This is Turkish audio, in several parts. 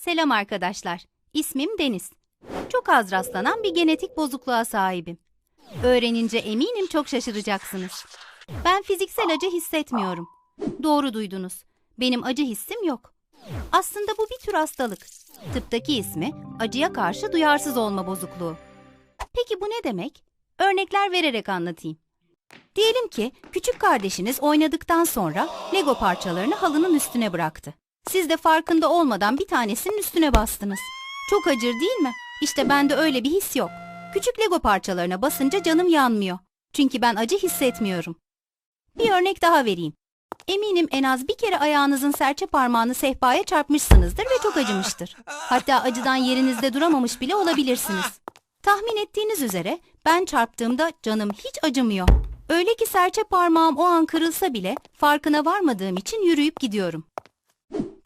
Selam arkadaşlar. İsmim Deniz. Çok az rastlanan bir genetik bozukluğa sahibim. Öğrenince eminim çok şaşıracaksınız. Ben fiziksel acı hissetmiyorum. Doğru duydunuz. Benim acı hissim yok. Aslında bu bir tür hastalık. Tıptaki ismi acıya karşı duyarsız olma bozukluğu. Peki bu ne demek? Örnekler vererek anlatayım. Diyelim ki küçük kardeşiniz oynadıktan sonra Lego parçalarını halının üstüne bıraktı. Siz de farkında olmadan bir tanesinin üstüne bastınız. Çok acır değil mi? İşte bende öyle bir his yok. Küçük Lego parçalarına basınca canım yanmıyor. Çünkü ben acı hissetmiyorum. Bir örnek daha vereyim. Eminim en az bir kere ayağınızın serçe parmağını sehpaya çarpmışsınızdır ve çok acımıştır. Hatta acıdan yerinizde duramamış bile olabilirsiniz. Tahmin ettiğiniz üzere ben çarptığımda canım hiç acımıyor. Öyle ki serçe parmağım o an kırılsa bile farkına varmadığım için yürüyüp gidiyorum.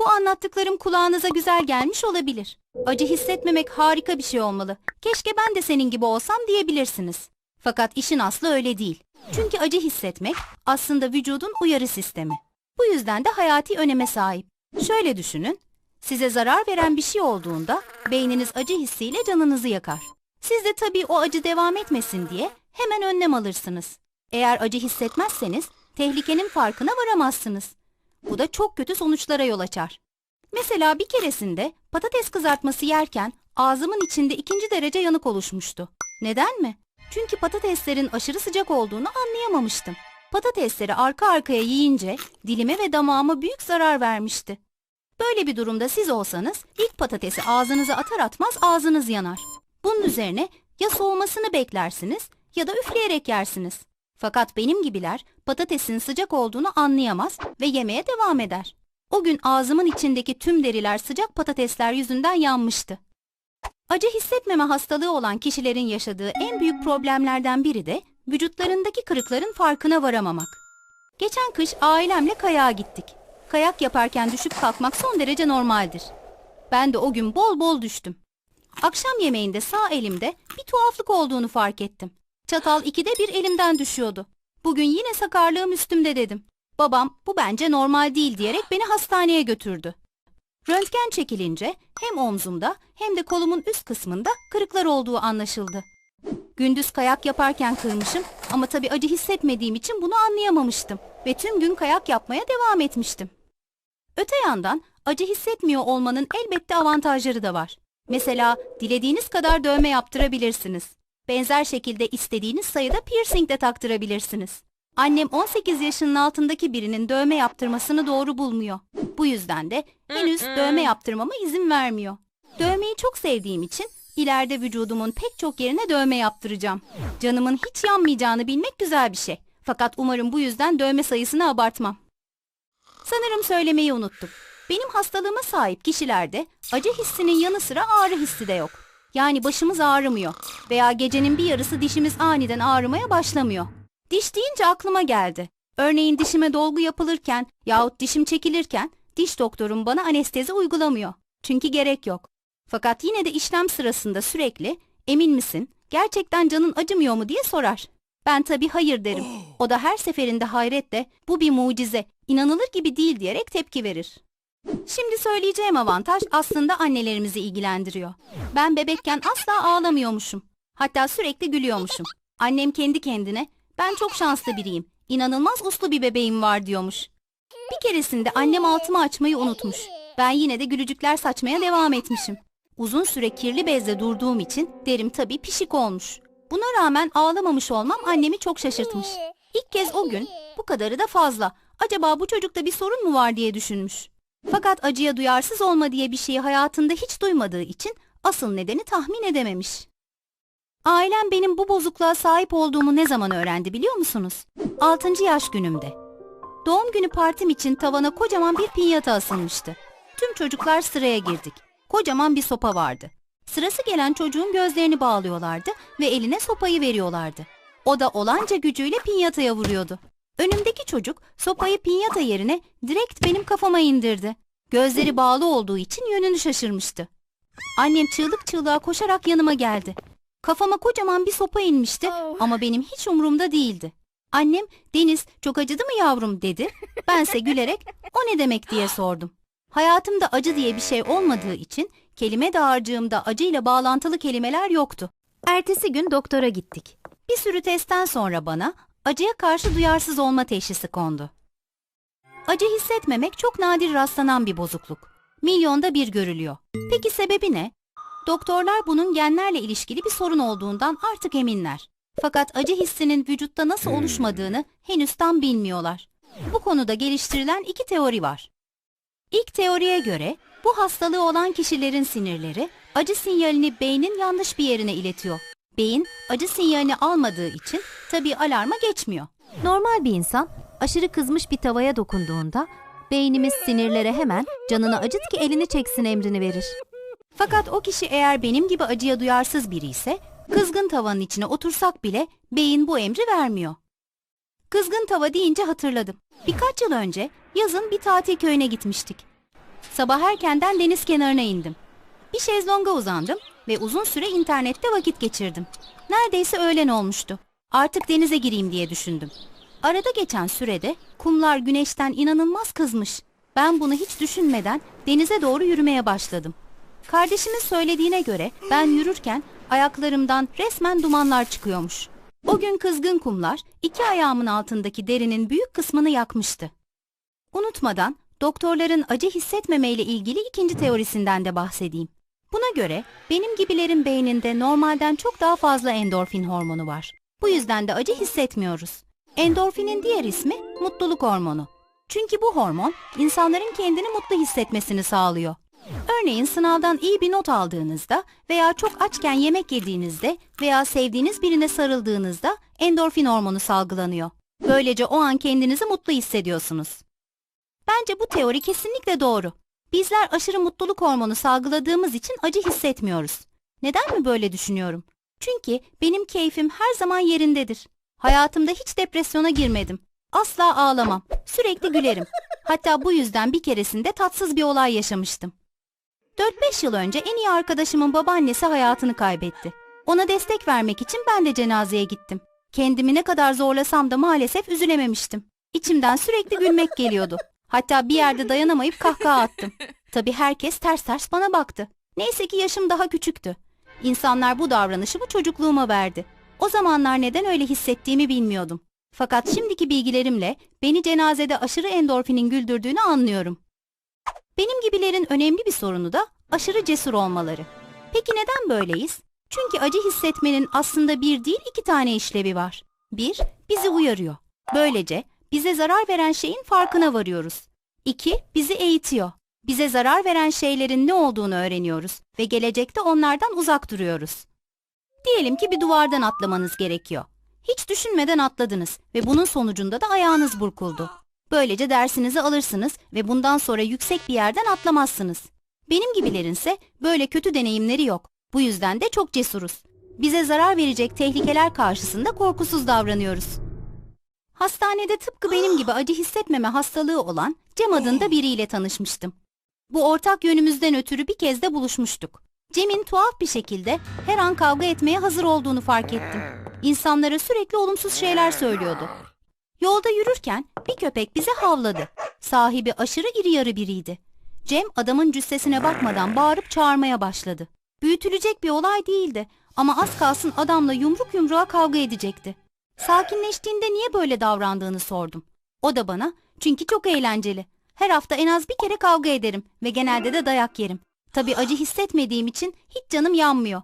Bu anlattıklarım kulağınıza güzel gelmiş olabilir. Acı hissetmemek harika bir şey olmalı. Keşke ben de senin gibi olsam diyebilirsiniz. Fakat işin aslı öyle değil. Çünkü acı hissetmek aslında vücudun uyarı sistemi. Bu yüzden de hayati öneme sahip. Şöyle düşünün. Size zarar veren bir şey olduğunda beyniniz acı hissiyle canınızı yakar. Siz de tabii o acı devam etmesin diye hemen önlem alırsınız. Eğer acı hissetmezseniz tehlikenin farkına varamazsınız. Bu da çok kötü sonuçlara yol açar. Mesela bir keresinde patates kızartması yerken ağzımın içinde ikinci derece yanık oluşmuştu. Neden mi? Çünkü patateslerin aşırı sıcak olduğunu anlayamamıştım. Patatesleri arka arkaya yiyince dilime ve damağıma büyük zarar vermişti. Böyle bir durumda siz olsanız ilk patatesi ağzınıza atar atmaz ağzınız yanar. Bunun üzerine ya soğumasını beklersiniz ya da üfleyerek yersiniz. Fakat benim gibiler patatesin sıcak olduğunu anlayamaz ve yemeye devam eder. O gün ağzımın içindeki tüm deriler sıcak patatesler yüzünden yanmıştı. Acı hissetmeme hastalığı olan kişilerin yaşadığı en büyük problemlerden biri de vücutlarındaki kırıkların farkına varamamak. Geçen kış ailemle kayağa gittik. Kayak yaparken düşüp kalkmak son derece normaldir. Ben de o gün bol bol düştüm. Akşam yemeğinde sağ elimde bir tuhaflık olduğunu fark ettim. Çatal ikide bir elimden düşüyordu. Bugün yine sakarlığım üstümde dedim. Babam bu bence normal değil diyerek beni hastaneye götürdü. Röntgen çekilince hem omzumda hem de kolumun üst kısmında kırıklar olduğu anlaşıldı. Gündüz kayak yaparken kırmışım ama tabii acı hissetmediğim için bunu anlayamamıştım ve tüm gün kayak yapmaya devam etmiştim. Öte yandan acı hissetmiyor olmanın elbette avantajları da var. Mesela dilediğiniz kadar dövme yaptırabilirsiniz. Benzer şekilde istediğiniz sayıda piercing de taktırabilirsiniz. Annem 18 yaşının altındaki birinin dövme yaptırmasını doğru bulmuyor. Bu yüzden de henüz dövme yaptırmama izin vermiyor. Dövmeyi çok sevdiğim için ileride vücudumun pek çok yerine dövme yaptıracağım. Canımın hiç yanmayacağını bilmek güzel bir şey. Fakat umarım bu yüzden dövme sayısını abartmam. Sanırım söylemeyi unuttum. Benim hastalığıma sahip kişilerde acı hissinin yanı sıra ağrı hissi de yok. Yani başımız ağrımıyor veya gecenin bir yarısı dişimiz aniden ağrımaya başlamıyor. Diş deyince aklıma geldi. Örneğin dişime dolgu yapılırken yahut dişim çekilirken diş doktorum bana anestezi uygulamıyor. Çünkü gerek yok. Fakat yine de işlem sırasında sürekli emin misin gerçekten canın acımıyor mu diye sorar. Ben tabii hayır derim. O da her seferinde hayretle bu bir mucize, inanılır gibi değil diyerek tepki verir. Şimdi söyleyeceğim avantaj aslında annelerimizi ilgilendiriyor. Ben bebekken asla ağlamıyormuşum. Hatta sürekli gülüyormuşum. Annem kendi kendine ben çok şanslı biriyim. İnanılmaz uslu bir bebeğim var diyormuş. Bir keresinde annem altımı açmayı unutmuş. Ben yine de gülücükler saçmaya devam etmişim. Uzun süre kirli bezle durduğum için derim tabii pişik olmuş. Buna rağmen ağlamamış olmam annemi çok şaşırtmış. İlk kez o gün bu kadarı da fazla. Acaba bu çocukta bir sorun mu var diye düşünmüş. Fakat acıya duyarsız olma diye bir şeyi hayatında hiç duymadığı için asıl nedeni tahmin edememiş. Ailem benim bu bozukluğa sahip olduğumu ne zaman öğrendi biliyor musunuz? 6. yaş günümde. Doğum günü partim için tavana kocaman bir pinyata asılmıştı. Tüm çocuklar sıraya girdik. Kocaman bir sopa vardı. Sırası gelen çocuğun gözlerini bağlıyorlardı ve eline sopayı veriyorlardı. O da olanca gücüyle pinyataya vuruyordu. Önümdeki çocuk sopayı pinyata yerine direkt benim kafama indirdi. Gözleri bağlı olduğu için yönünü şaşırmıştı. Annem çığlık çığlığa koşarak yanıma geldi. Kafama kocaman bir sopa inmişti ama benim hiç umurumda değildi. Annem Deniz çok acıdı mı yavrum dedi. Bense gülerek o ne demek diye sordum. Hayatımda acı diye bir şey olmadığı için kelime dağarcığımda acıyla bağlantılı kelimeler yoktu. Ertesi gün doktora gittik. Bir sürü testten sonra bana acıya karşı duyarsız olma teşhisi kondu. Acı hissetmemek çok nadir rastlanan bir bozukluk. Milyonda bir görülüyor. Peki sebebi ne? Doktorlar bunun genlerle ilişkili bir sorun olduğundan artık eminler. Fakat acı hissinin vücutta nasıl oluşmadığını henüz tam bilmiyorlar. Bu konuda geliştirilen iki teori var. İlk teoriye göre bu hastalığı olan kişilerin sinirleri acı sinyalini beynin yanlış bir yerine iletiyor. Beyin acı sinyalini almadığı için tabii alarma geçmiyor. Normal bir insan aşırı kızmış bir tavaya dokunduğunda beynimiz sinirlere hemen canını acıt ki elini çeksin emrini verir. Fakat o kişi eğer benim gibi acıya duyarsız biri ise kızgın tavanın içine otursak bile beyin bu emri vermiyor. Kızgın tava deyince hatırladım. Birkaç yıl önce yazın bir tatil köyüne gitmiştik. Sabah erkenden deniz kenarına indim. Bir şezlonga uzandım ve uzun süre internette vakit geçirdim. Neredeyse öğlen olmuştu. Artık denize gireyim diye düşündüm. Arada geçen sürede kumlar güneşten inanılmaz kızmış. Ben bunu hiç düşünmeden denize doğru yürümeye başladım. Kardeşimin söylediğine göre ben yürürken ayaklarımdan resmen dumanlar çıkıyormuş. O gün kızgın kumlar iki ayağımın altındaki derinin büyük kısmını yakmıştı. Unutmadan doktorların acı hissetmemeyle ilgili ikinci teorisinden de bahsedeyim. Buna göre benim gibilerin beyninde normalden çok daha fazla endorfin hormonu var. Bu yüzden de acı hissetmiyoruz. Endorfinin diğer ismi mutluluk hormonu. Çünkü bu hormon insanların kendini mutlu hissetmesini sağlıyor. Örneğin sınavdan iyi bir not aldığınızda veya çok açken yemek yediğinizde veya sevdiğiniz birine sarıldığınızda endorfin hormonu salgılanıyor. Böylece o an kendinizi mutlu hissediyorsunuz. Bence bu teori kesinlikle doğru. Bizler aşırı mutluluk hormonu salgıladığımız için acı hissetmiyoruz. Neden mi böyle düşünüyorum? Çünkü benim keyfim her zaman yerindedir. Hayatımda hiç depresyona girmedim. Asla ağlamam. Sürekli gülerim. Hatta bu yüzden bir keresinde tatsız bir olay yaşamıştım. 4-5 yıl önce en iyi arkadaşımın babaannesi hayatını kaybetti. Ona destek vermek için ben de cenazeye gittim. Kendimi ne kadar zorlasam da maalesef üzülememiştim. İçimden sürekli gülmek geliyordu. Hatta bir yerde dayanamayıp kahkaha attım. Tabii herkes ters ters bana baktı. Neyse ki yaşım daha küçüktü. İnsanlar bu davranışımı çocukluğuma verdi. O zamanlar neden öyle hissettiğimi bilmiyordum. Fakat şimdiki bilgilerimle beni cenazede aşırı endorfinin güldürdüğünü anlıyorum. Benim gibilerin önemli bir sorunu da aşırı cesur olmaları. Peki neden böyleyiz? Çünkü acı hissetmenin aslında bir değil iki tane işlevi var. Bir, bizi uyarıyor. Böylece bize zarar veren şeyin farkına varıyoruz. İki, bizi eğitiyor. Bize zarar veren şeylerin ne olduğunu öğreniyoruz ve gelecekte onlardan uzak duruyoruz. Diyelim ki bir duvardan atlamanız gerekiyor. Hiç düşünmeden atladınız ve bunun sonucunda da ayağınız burkuldu. Böylece dersinizi alırsınız ve bundan sonra yüksek bir yerden atlamazsınız. Benim gibilerinse böyle kötü deneyimleri yok. Bu yüzden de çok cesuruz. Bize zarar verecek tehlikeler karşısında korkusuz davranıyoruz. Hastanede tıpkı benim gibi acı hissetmeme hastalığı olan Cem adında biriyle tanışmıştım. Bu ortak yönümüzden ötürü bir kez de buluşmuştuk. Cem'in tuhaf bir şekilde her an kavga etmeye hazır olduğunu fark ettim. İnsanlara sürekli olumsuz şeyler söylüyordu. Yolda yürürken bir köpek bize havladı. Sahibi aşırı iri yarı biriydi. Cem adamın cüssesine bakmadan bağırıp çağırmaya başladı. Büyütülecek bir olay değildi ama az kalsın adamla yumruk yumruğa kavga edecekti. Sakinleştiğinde niye böyle davrandığını sordum. O da bana çünkü çok eğlenceli. Her hafta en az bir kere kavga ederim ve genelde de dayak yerim. Tabii acı hissetmediğim için hiç canım yanmıyor.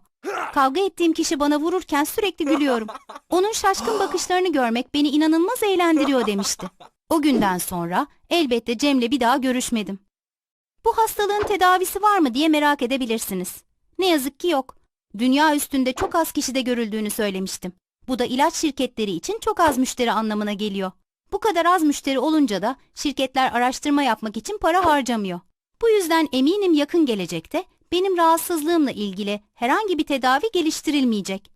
Kavga ettiğim kişi bana vururken sürekli gülüyorum. Onun şaşkın bakışlarını görmek beni inanılmaz eğlendiriyor demişti. O günden sonra elbette Cem'le bir daha görüşmedim. Bu hastalığın tedavisi var mı diye merak edebilirsiniz. Ne yazık ki yok. Dünya üstünde çok az kişide görüldüğünü söylemiştim. Bu da ilaç şirketleri için çok az müşteri anlamına geliyor. Bu kadar az müşteri olunca da şirketler araştırma yapmak için para harcamıyor. Bu yüzden eminim yakın gelecekte benim rahatsızlığımla ilgili herhangi bir tedavi geliştirilmeyecek.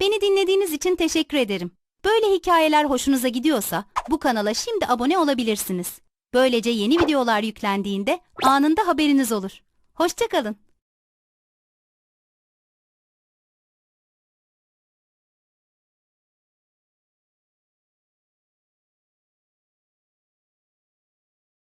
Beni dinlediğiniz için teşekkür ederim. Böyle hikayeler hoşunuza gidiyorsa bu kanala şimdi abone olabilirsiniz. Böylece yeni videolar yüklendiğinde anında haberiniz olur. Hoşçakalın.